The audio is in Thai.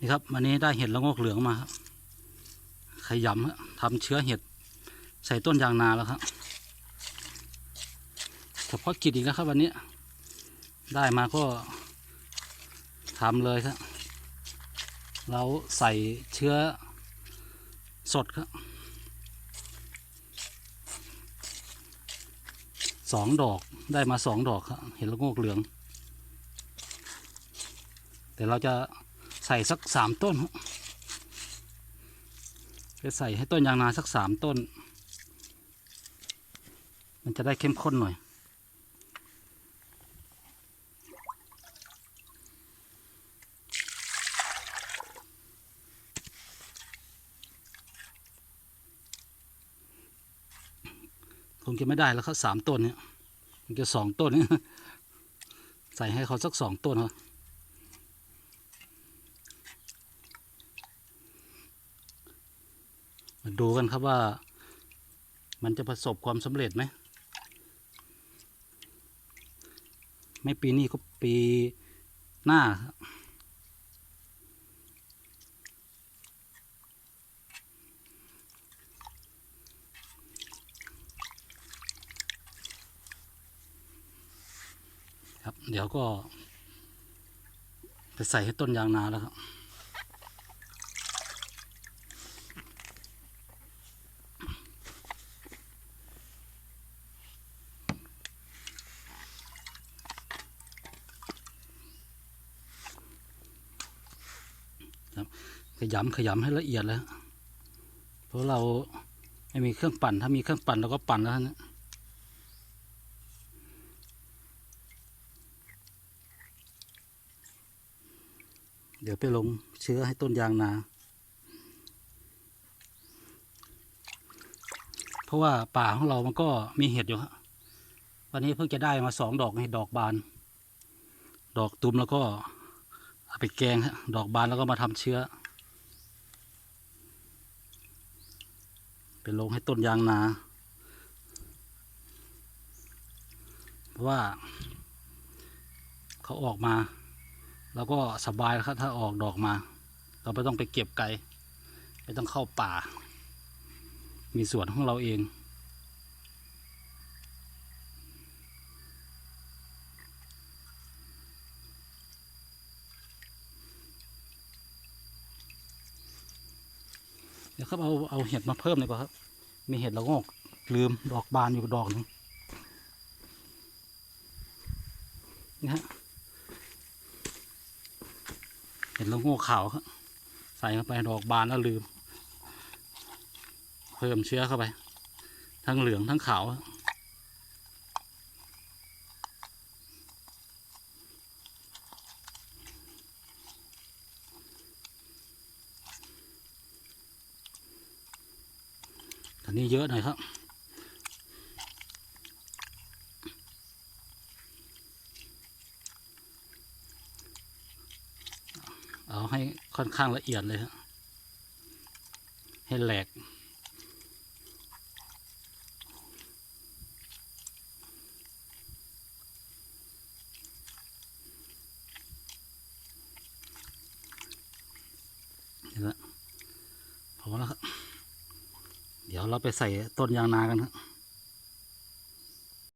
นี่ครับวันนี้ได้เห็ดละโงกเหลืองมาครับขยำฮะทำเชื้อเห็ดใส่ต้นยางนาแล้วครับเฉพาะกิจอีกแล้วครับวันนี้ ได้มาก็ทำเลยครับ เราใส่เชื้อสดครับสองดอกได้มาสองดอกครับเห็ดละโงกเหลือง แต่เราจะ ใส่สักสามต้นครับจะใส่ให้ต้นยางนาสักสามต้น มันจะได้เข้มข้นหน่อย คงจะไม่ได้แล้วครับสามต้นเนี่ยคงจะสองต้นเนี่ยใส่ให้เขาสักสองต้นครับ มา ดูกันครับว่า มันจะประสบความสำเร็จไหม ไม่ปีนี้ก็ปีหน้า ครับ เดี๋ยวก็ไปใส่ให้ต้นยางนาแล้วครับ ขยำขยำให้ละเอียดแล้ว เพราะเราไม่มีเครื่องปั่น ถ้ามีเครื่องปั่นเราก็ปั่นแล้วนะเดี๋ยวไปลงเชื้อให้ต้นยางนา เพราะว่าป่าของเรามันก็มีเห็ดอยู่ฮะวันนี้เพิ่งจะได้มาสองดอกเห็ดดอกบาน ดอกตุ่มแล้วก็เอาไปแกงฮะดอกบานแล้วก็มาทำเชื้อ ไปลงให้ต้นยางนา เพราะว่าเขาออกมา แล้วก็สบายแล้วครับถ้าออกดอกมา เราไม่ต้องไปเก็บไกล ไม่ต้องเข้าป่า มีสวนของเราเอง ดี๋ยวครับเอาเอาเห็ดมาเพิ่มเลยกว่าครับ มีเห็ดละโงกลืมดอกบานอยู่ดอกหนึงนี่ฮะเห็ดละโงกขาวครับใส่เข้าไปดอกบานแล้วลืม เพิ่มเชื้อเข้าไป ทั้งเหลืองทั้งขาวครับ อันนี้เยอะหน่อยครับเอาให้ค่อนข้างละเอียดเลยครับให้แหลกนี่ละพอแล้วครับ เดี๋ยวเราไปใส่ต้นยางนากันครับ